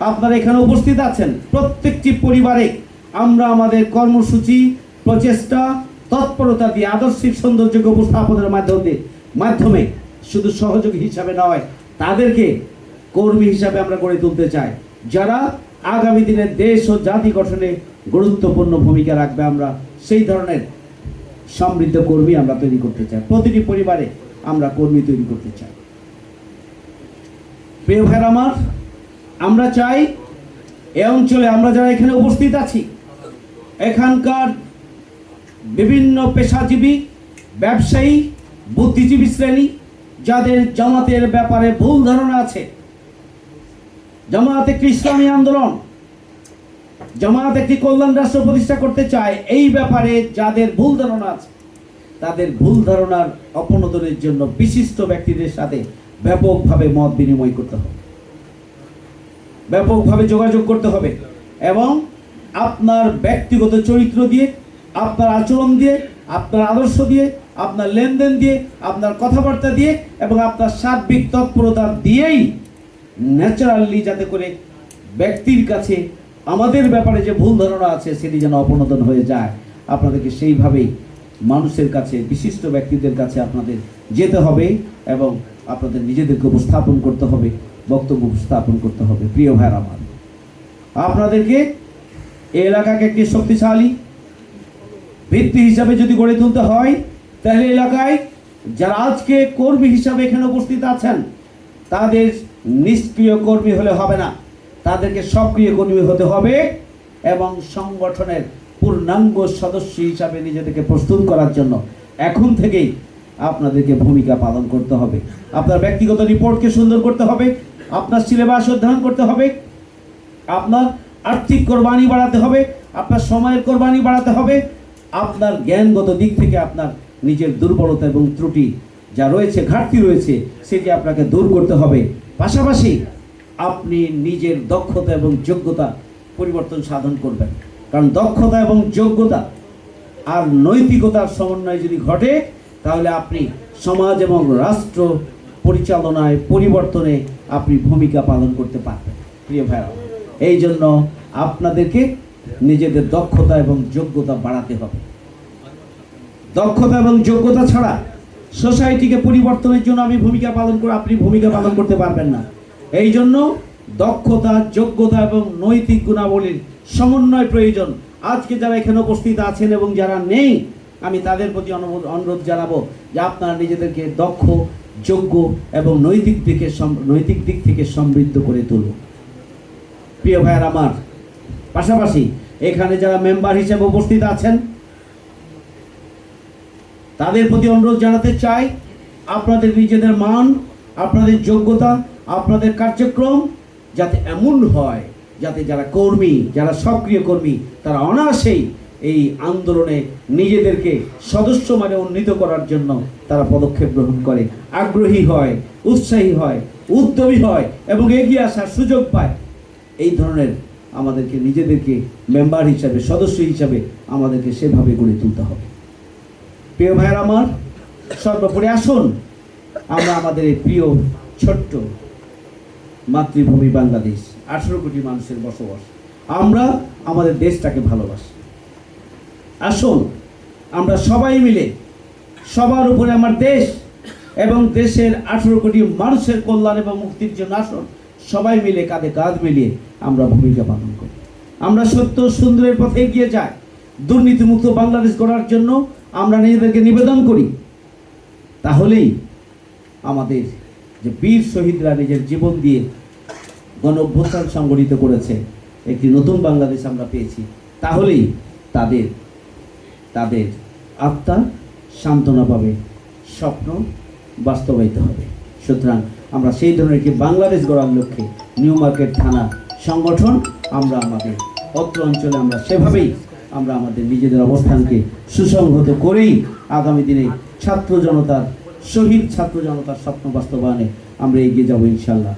আপনারা এখানে উপস্থিত আছেন। প্রত্যেকটি পরিবারে আমরা আমাদের কর্মসূচি, প্রচেষ্টা, তৎপরতা দিয়ে আদর্শিক সৌন্দর্য উপস্থাপনের মাধ্যমে মাধ্যমে শুধু সহযোগী হিসাবে নয়, তাদেরকে কর্মী হিসাবে আমরা গড়ে তুলতে চাই। যারা আগামী দিনে দেশ ও জাতি গঠনে গুরুত্বপূর্ণ ভূমিকা রাখবে, আমরা সেই ধরনের সমৃদ্ধ কর্মী আমরা তৈরি করতে চাই। প্রতিটি পরিবারে আমরা কর্মী তৈরি করতে চাই। প্রিয় ভাইয়ের আমার আমরা চাই, এ অঞ্চলে আমরা যারা এখানে উপস্থিত আছি, এখানকার বিভিন্ন পেশাজীবী, ব্যবসায়ী, বুদ্ধিজীবী শ্রেণি, যাদের জামাতের ব্যাপারে ভুল ধারণা আছে জামাত একটি ইসলামী আন্দোলন জামাত একটি কল্যাণ রাষ্ট্র প্রতিষ্ঠা করতে চায়, এই ব্যাপারে যাদের ভুল ধারণা আছে, তাদের ভুল ধারণার অপনোদনের জন্য বিশিষ্ট ব্যক্তিদের সাথে ব্যাপকভাবে মত বিনিময় করতে হবে। ব্যাপকভাবে যোগাযোগ করতে হবে এবং আপনার ব্যক্তিগত চরিত্র দিয়ে, আপনার আচরণ দিয়ে, আপনার আদর্শ দিয়ে, আপনার লেনদেন দিয়ে, আপনার কথাবার্তা দিয়ে এবং আপনার সার্বিক তৎপরতা দিয়েই ন্যাচারালি যাতে করে ব্যক্তির কাছে আমাদের ব্যাপারে যে ভুল ধারণা আছে সেটি যেন অপনোদন হয়ে যায়। আপনাদেরকে সেইভাবেই মানুষের কাছে, বিশিষ্ট ব্যক্তিদের কাছে আপনাদের যেতে হবে এবং আপনাদের নিজেদেরকে উপস্থাপন করতে হবে। বক্তব্য উপস্থাপন করতে হবে, প্রিয় ভাইয়ের আমার। আপনাদেরকে এলাকাকে একটি শক্তিশালী ভিত্তি হিসাবে যদি গড়ে তুলতে হয়, তাহলে এলাকায় যারা আজকে কর্মী হিসাবে এখানে উপস্থিত আছেন, তাদের নিষ্ক্রিয় কর্মী হলে হবে না। তাদেরকে সক্রিয় কর্মী হতে হবে এবং সংগঠনের পূর্ণাঙ্গ সদস্য হিসাবে নিজেদেরকে প্রস্তুত করার জন্য। এখন থেকেই আপনাদেরকে ভূমিকা পালন করতে হবে। আপনার ব্যক্তিগত রিপোর্টকে সুন্দর করতে হবে, আপনার সিলেবাস অধ্যয়ন করতে হবে, আপনার আর্থিক কোরবানি বাড়াতে হবে, আপনার সময়ের কোরবানি বাড়াতে হবে, আপনার জ্ঞানগত দিক থেকে আপনার নিজের দুর্বলতা এবং ত্রুটি যা রয়েছে, ঘাটতি রয়েছে, সেটি আপনাকে দূর করতে হবে। পাশাপাশি আপনি নিজের দক্ষতা এবং যোগ্যতা পরিবর্তন সাধন করবেন। কারণ দক্ষতা এবং যোগ্যতা আর নৈতিকতার সমন্বয় যদি ঘটে তাহলে আপনি সমাজ এবং রাষ্ট্র পরিচালনায়, পরিবর্তনে আপনি ভূমিকা পালন করতে পারবেন। প্রিয় ভাইরা এই জন্য আপনাদেরকে নিজেদের দক্ষতা এবং যোগ্যতা বাড়াতে হবে। দক্ষতা এবং যোগ্যতা ছাড়া সোসাইটিকে পরিবর্তনের জন্য আমি ভূমিকা পালন করে আপনি ভূমিকা পালন করতে পারবেন না। এই জন্য দক্ষতা, যোগ্যতা এবং নৈতিক গুণাবলীর সমন্বয় প্রয়োজন। আজকে যারা এখানে উপস্থিত আছেন এবং যারা নেই আমি তাদের প্রতি অনুরোধ জানাব যে আপনারা নিজেদেরকে দক্ষ, যোগ্য এবং নৈতিক দিকে নৈতিক দিক থেকে সমৃদ্ধ করে তুলুন। প্রিয় ভাইয়ের আমার, পাশাপাশি এখানে যারা মেম্বার হিসেবে উপস্থিত আছেন, তাদের প্রতি অনুরোধ জানাতে চাই, আপনাদের নিজেদের মান, আপনাদের যোগ্যতা, আপনাদের কার্যক্রম যাতে এমন হয়, যাতে যারা কর্মী, যারা সক্রিয় কর্মী, তারা অনায়াসেই এই আন্দোলনে নিজেদেরকে সদস্য মানে উন্নীত করার জন্য তারা পদক্ষেপ গ্রহণ করে। আগ্রহী হয়, উৎসাহী হয়, উদ্যমী হয় এবং এগিয়ে আসার সুযোগ পায়। এই ধরনের আমাদেরকে নিজেদেরকে মেম্বার হিসাবে, সদস্য হিসাবে আমাদেরকে সেভাবে গড়ে তুলতে হবে। প্রিয় ভাইয়ের আমার, সর্বোপরি আসুন, আমরা আমাদের এই প্রিয় ছোট্ট মাতৃভূমি বাংলাদেশ, আঠেরো কোটি মানুষের বসবাস। আমরা আমাদের দেশটাকে ভালোবাসি। আসুন, আমরা সবাই মিলে, সবার উপরে আমার দেশ এবং দেশের আঠেরো কোটি মানুষের কল্যাণ এবং মুক্তির জন্য আসুন, সবাই মিলে কাঁধে কাঁধ মিলিয়ে আমরা ভূমিকা পালন করি। আমরা সত্য সুন্দরের পথে এগিয়ে যাই। দুর্নীতিমুক্ত বাংলাদেশ গড়ার জন্য আমরা নিজেদেরকে নিবেদন করি। তাহলেই আমাদের যে বীর শহীদরা নিজের জীবন দিয়ে গণ সংগঠিত করেছে, একটি নতুন বাংলাদেশ আমরা পেয়েছি। তাহলেই তাদের তাদের আত্মা সান্ত্বনা পাবে, স্বপ্ন বাস্তবায়িত হবে। সুতরাং আমরা সেই ধরনের একটি বাংলাদেশ গড়ার লক্ষ্যে নিউ মার্কেট থানা সংগঠন, আমরা আমাদের অত্র অঞ্চলে আমরা সেভাবেই আমরা আমাদের নিজেদের অবস্থানকে সুসংহত করেই আগামী দিনে ছাত্র জনতার, শহীদ ছাত্র জনতার স্বপ্ন বাস্তবায়নে আমরা এগিয়ে যাব ইনশাল্লাহ